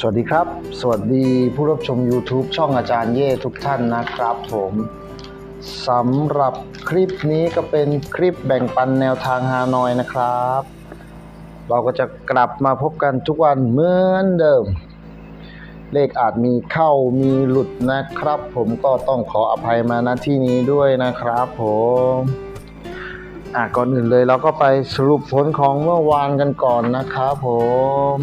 สวัสดีครับ สวัสดีผู้รับชม YouTube ช่องอาจารย์เย่ทุกท่านนะครับผมสำหรับคลิปนี้ก็เป็นคลิปแบ่งปันแนวทางฮานอยนะครับ เราก็จะกลับมาพบกันทุกวันเหมือนเดิม เลขอาจมีเข้ามีหลุดนะครับ ผมก็ต้องขออภัยมาณที่นี้ด้วยนะครับผมอะก่อนอื่นเลยเราก็ไปสรุปผลของเมื่อวานกันก่อนนะครับผม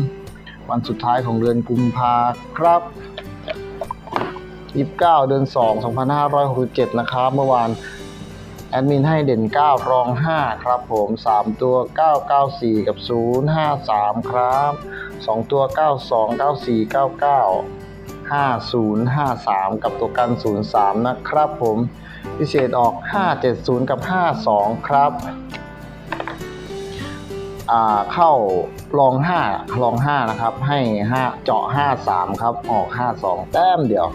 วันสุดท้ายของเดือนกุมภาครับ 29 เดือน 2 2567 นะครับ เมื่อวานแอดมินให้เด่น 9 รอง 5 ครับผม 3 ตัว 994 กับ 053 ครับ 2 ตัว 92 94 99 5053 กับตัวกัน 03 นะครับผม พิเศษออก 570 กับ 52 ครับ เข้ารองห้ารองห้านะครับ ให้ห้าเจาะห้าสามครับ ออกห้าสองแต้มเดียว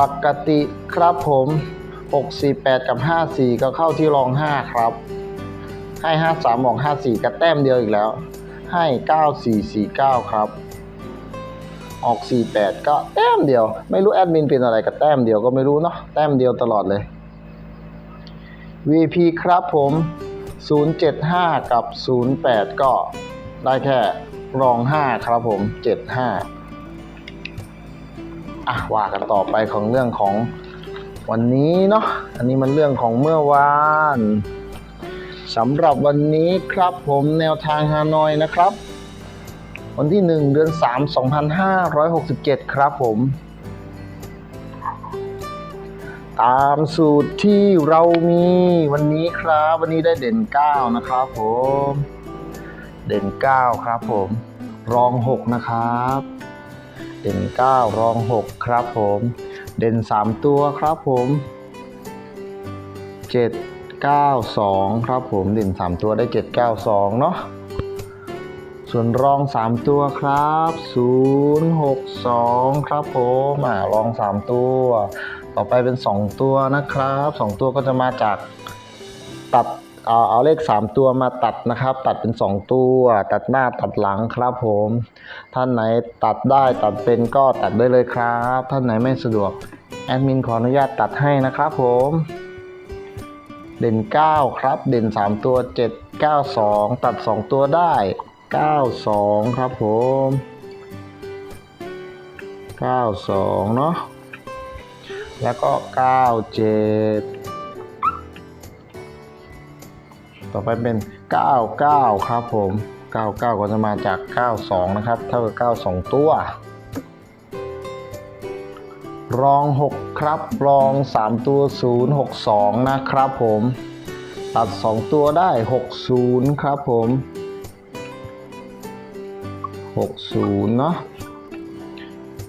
ปกติครับผมหกสี่แปดกับห้าสี่ก็เข้าที่รองห้าครับ ให้ห้าสามออกห้าสี่กับแต้มเดียวอีกแล้ว ให้เก้าสี่สี่เก้าครับ ออกสี่แปดก็แต้มเดียว ไม่รู้แอดมินเป็นอะไรกับแต้มเดียวก็ไม่รู้เนาะ แต้มเดียวตลอดเลย VP ครับผม 075 กับ 08 ก็ได้แค่รอง 5 ครับผม 75 อะว่ากันต่อไปของเรื่องของวันนี้เนาะอันนี้มันเรื่องของเมื่อวานสำหรับวันนี้ครับผมแนวทางฮานอยนะครับ วันที่ 1 เดือน 3 2567 ครับผม ตามสูตรที่เรามีวันนี้ครับ วันนี้ได้เด่น 9 นะครับผม เด่น 9 ครับผม รอง 6 นะครับ เด่น 9 รอง 6 ครับผม เด่น 3 ตัวครับผม 7 9 2 ครับผมเด่น 3 ตัวได้ 7 9 2 เนาะส่วนรอง 3 ตัวครับ 0 6 2 ครับผมอ่ารอง 3 ตัว ต่อไปเป็น 2 ตัวนะครับ 2 ตัวก็จะมาจากตัดเอาเอาเลข 3 ตัวมาตัดนะครับ ตัดเป็น 2 ตัว ตัดหน้าตัดหลังครับผม ท่านไหนตัดได้ตัดเป็นก็ตัดได้เลยครับ ท่านไหนไม่สะดวกแอดมินขออนุญาตตัดให้นะครับผมเด่น 9 ครับ เด่น 3 ตัว 7 9 2 ตัด 2 ตัวได้ 9 2 ครับผม 9 2 เนาะ แล้วก็97ต่อไปเป็น99ครับผม99ก็จะมาจาก92นะครับ เท่ากับ92ตัว รอง6ครับรอง3ตัว062นะครับผม ตัด2ตัวได้60ครับผม60เนาะ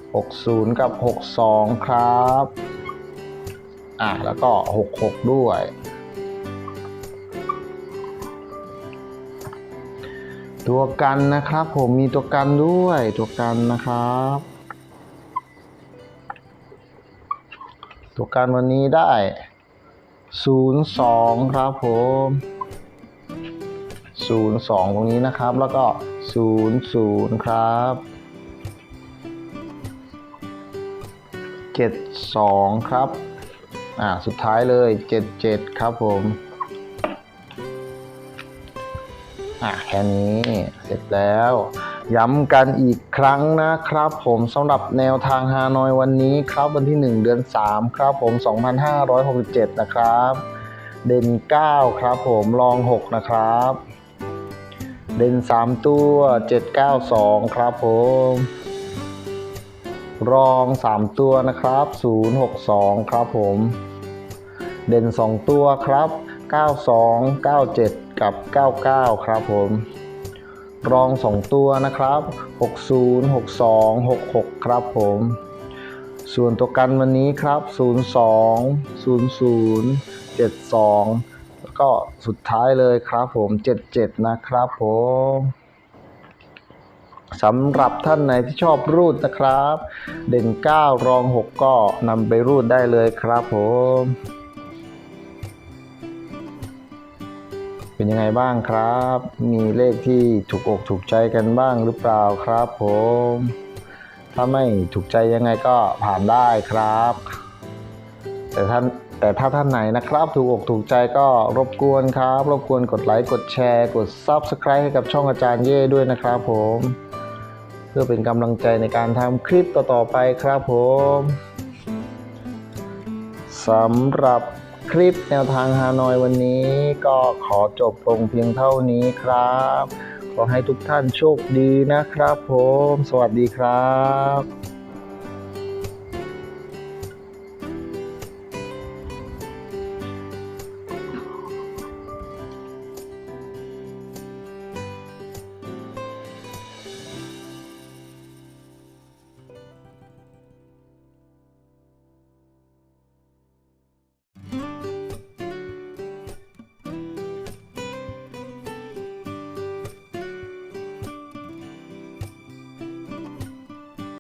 60 กับ 62 ครับ อะแล้วก็66ด้วย ตัวกันนะครับ ผมมีตัวกันด้วยตัวกันนะครับ ตัวกันวันนี้ได้02ครับผม02ตรงนี้นะครับ แล้วก็00ครับ72ครับ อ่าสุดท้ายเลย77ครับผมอะแค่นี้เสร็จแล้ว ย้ำกันอีกครั้งนะครับผมสำหรับแนวทางฮานอยวันนี้ครับวันที่ 1 เดือน 3 ครับผม 2567 นะครับ เด่น 9 ครับผมรอง 6 นะครับ เด่น 3 ตัว 792 ครับผม รอง 3 ตัวนะครับ 062 ครับผม เด่น 2 ตัวครับ 92 97 กับ 99 ครับผม รอง 2 ตัวนะครับ 60 62 66 ครับผม ส่วนตัวกันวันนี้ครับ 02 00 72 แล้วก็สุดท้ายเลยครับผม 77 นะครับผม สำหรับท่านไหนที่ชอบรูดนะครับ เด่น 9 รอง 6 ก็นำไปรูดได้เลยครับผม เป็นยังไงบ้างครับ มีเลขที่ถูกอกถูกใจกันบ้างหรือเปล่าครับผม ถ้าไม่ถูกใจยังไงก็ผ่านได้ครับ แต่ท่านแต่ถ้าท่านไหนนะครับถูกอกถูกใจก็รบกวนครับ รบกวนกดไลค์ กดแชร์ กด Subscribe ให้กับช่องอาจารย์เย่ด้วยนะครับผม พื่อเป็นกำลังใจในการทำคลิปต่อๆไปครับผมสำหรับคลิปแนวทางฮานอยวันนี้ ก็ขอจบลงเพียงเท่านี้ครับ ขอให้ทุกท่านโชคดีนะครับผม สวัสดีครับ